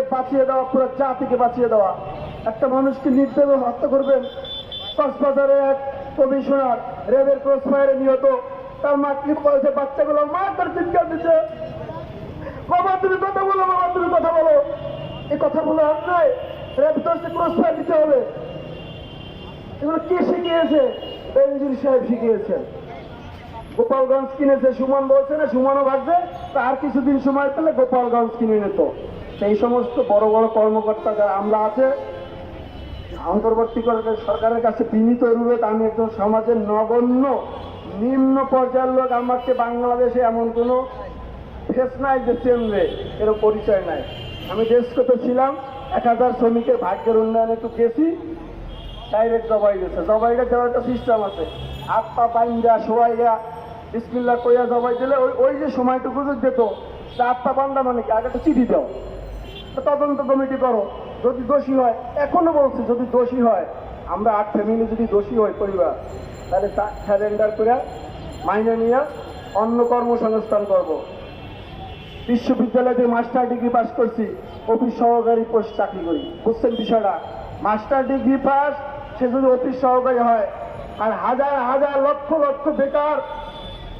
বাঁচিয়ে দেওয়া, পুরো জাতিকে বাঁচিয়ে দেওয়া। একটা মানুষকে নির্দেবে হত্যা করবেন। কক্সবাজারে এক কমিশনার রেবের ক্রস ফায়ারে নিহত। তার মাতৃ কলেজে বাচ্চাগুলো মা তার চিৎকার দিচ্ছে। বাবা, তুমি কথা বলো, বাবা, তুমি কথা বলো। এই কথাগুলো আপনার রেব দোষে ক্রস ফায়ার দিতে হবে। এগুলো কে শিখিয়েছে? বেঞ্জির সাহেব শিখিয়েছেন। গোপালগঞ্জ কিনেছে। সুমন বলছে, না, সুমনও ভাবছে তার কিছুদিন সময় পেলে গোপালগঞ্জ কিনে নিত। সেই সমস্ত বড় বড় কর্মকর্তা যারা আমরা আছে অন্তর্বর্তী সরকারের কাছে বিনীত অনুরোধ, আমি একজন সমাজের নগণ্য, নিম্ন পর্যায়ের লোক আমাকে বাংলাদেশে এমন কোনো ফেস নাই, যে চেনবে এর পরিচয় নাই। আমি দেশগত ছিলাম, এক হাজার শ্রমিকের ভাগ্যের উন্নয়নে একটু গেছি ডাইরেক্ট জবাই গেছে জবাইটা দেওয়ার একটা সিস্টেম আছে। পা বাইন্দা, শোয়াইয়া বিসমিল্লা কইয়া জবাই দিলে ওই ওই যে সময়টুকু যে দিত সে হাত মানে কি? আগে একটা চিঠি দাও। তদন্ত কমিটি করো। যদি দোষী হয়, এখনও বলছি যদি দোষী হয়, আমরা আট ফ্যামিলি যদি দোষী হয় পরিবার, তাহলে স্যালেন্ডার করে মাইনে নিয়ে অন্য কর্মসংস্থান করব। বিশ্ববিদ্যালয়তে মাস্টার ডিগ্রি পাস করছি অফিস সহকারী পোস্ট চাকরি করি। বুঝছেন বিষয়টা? মাস্টার ডিগ্রি পাস সে যদি অফিস সহকারী হয়, আর হাজার হাজার লক্ষ লক্ষ বেকার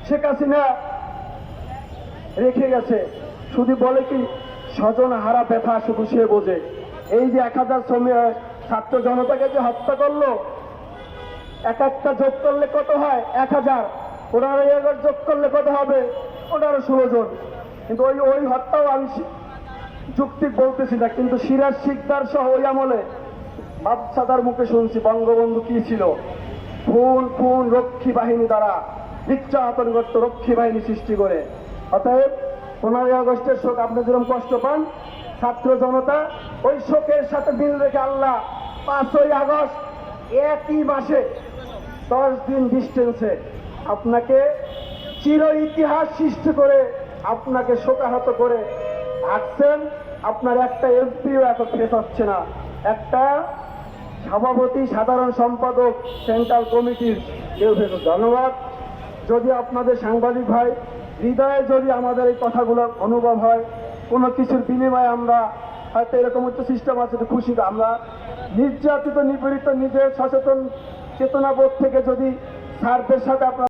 শেখ হাসিনা রেখে গেছে। শুধু বলে কি স্বজন হারা ব্যথা শুধু সে বোঝে। এই যে এক হাজার ছাত্র জনতাকে যে হত্যা করল, এক একটা যোগ করলে কত হয়? এক হাজার। পনেরো হাজার যোগ করলে কত হবে? পনেরো, ষোলো জন। কিন্তু ওই ওই হত্যাও আমি যুক্তি বলতেছি না, কিন্তু সিরাজ শিকদার সহ ওই আমলে বাদশাদার মুখে শুনছি, বঙ্গবন্ধু কি ছিল? খুন খুন রক্ষী বাহিনী দ্বারা, নির্যাতন করত রক্ষী বাহিনী সৃষ্টি করে। অতএব পনেরোই আগস্টের শোক, আপনি যেরকম কষ্ট পান, ছাত্র জনতা, ওই শোকের সাথে মিল রেখে আল্লাহ, পাঁচই আগস্ট, একই মাসে দশ দিন ডিস্টেন্সে আপনাকে চির ইতিহাস সৃষ্টি করে আপনাকে শোকাহত করে আসছেন আপনার একটা এমপিও এখন ফেস হচ্ছে না। একটা সভাপতি, সাধারণ সম্পাদক, সেন্ট্রাল কমিটির কেউ ধন্যবাদ। যদি আপনাদের সাংবাদিক ভাই হৃদয়ে যদি আমাদের এই কথাগুলো অনুভব হয়, কোনো কিছুর বিনিময়ে আমরা হয়তো এরকম একটা সিস্টেম আছে খুশি, আমরা নির্যাতিত, নিপীড়িত, নিজের সচেতন চেতনাবোধ থেকে যদি সার্ভের সাথে আপনার